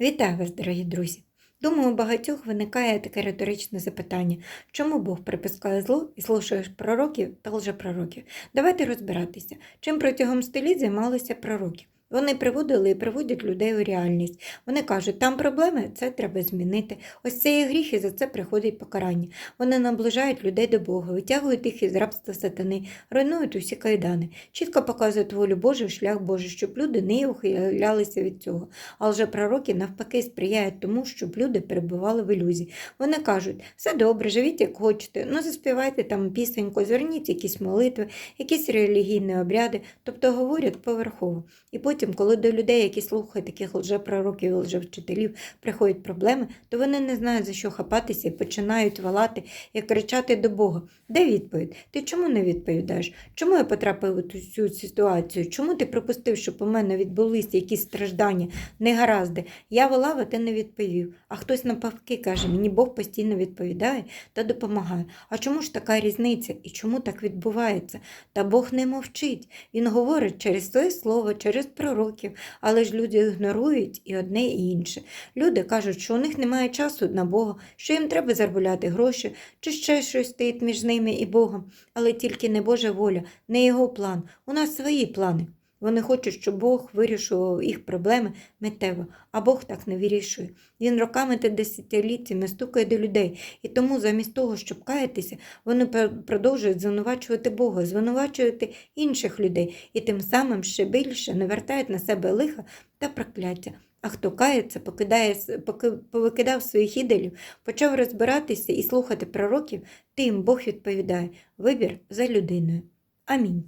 Вітаю вас, дорогі друзі! Думаю, у багатьох виникає таке риторичне запитання, чому Бог припускає зло і слушає пророків та лжепророків? Давайте розбиратися, чим протягом століть займалися пророки. Вони приводили і приводять людей у реальність. Вони кажуть, там проблеми, це треба змінити. Ось це є гріх, і за це приходить покарання. Вони наближають людей до Бога, витягують їх із рабства сатани, руйнують усі кайдани, чітко показують волю Божу, шлях Божий, щоб люди не ухилялися від цього. А вже пророки навпаки сприяють тому, щоб люди перебували в ілюзії. Вони кажуть, все добре, живіть як хочете, ну заспівайте там пісеньку, зверніть якісь молитви, якісь релігійні обряди, тобто говорять поверхово. І потім, коли до людей, які слухають таких лжепророків лжевчителів, приходять проблеми, то вони не знають, за що хапатися і починають валати і кричати до Бога. Де відповідь? Ти чому не відповідаєш? Чому я потрапив у цю ситуацію? Чому ти припустив, щоб у мене відбулися якісь страждання, негаразди? Я волав, а ти не відповів. А хтось навпаки каже, мені Бог постійно відповідає та допомагає. А чому ж така різниця і чому так відбувається? Та Бог не мовчить. Він говорить через своє слово, через пророків, але ж люди ігнорують і одне, і інше. Люди кажуть, що у них немає часу на Бога, що їм треба заробляти гроші, чи ще щось стоїть між ними і Богом. Але тільки не Божа воля, не його план. У нас свої плани. Вони хочуть, щоб Бог вирішував їх проблеми миттєво, а Бог так не вирішує. Він роками та десятиліттями стукає до людей, і тому замість того, щоб каятися, вони продовжують звинувачувати Бога, звинувачувати інших людей і тим самим ще більше навертають на себе лиха та прокляття. А хто кається, покидає, поки, повикидав своїх ідолів, почав розбиратися і слухати пророків, тим Бог відповідає: вибір за людиною. Амінь.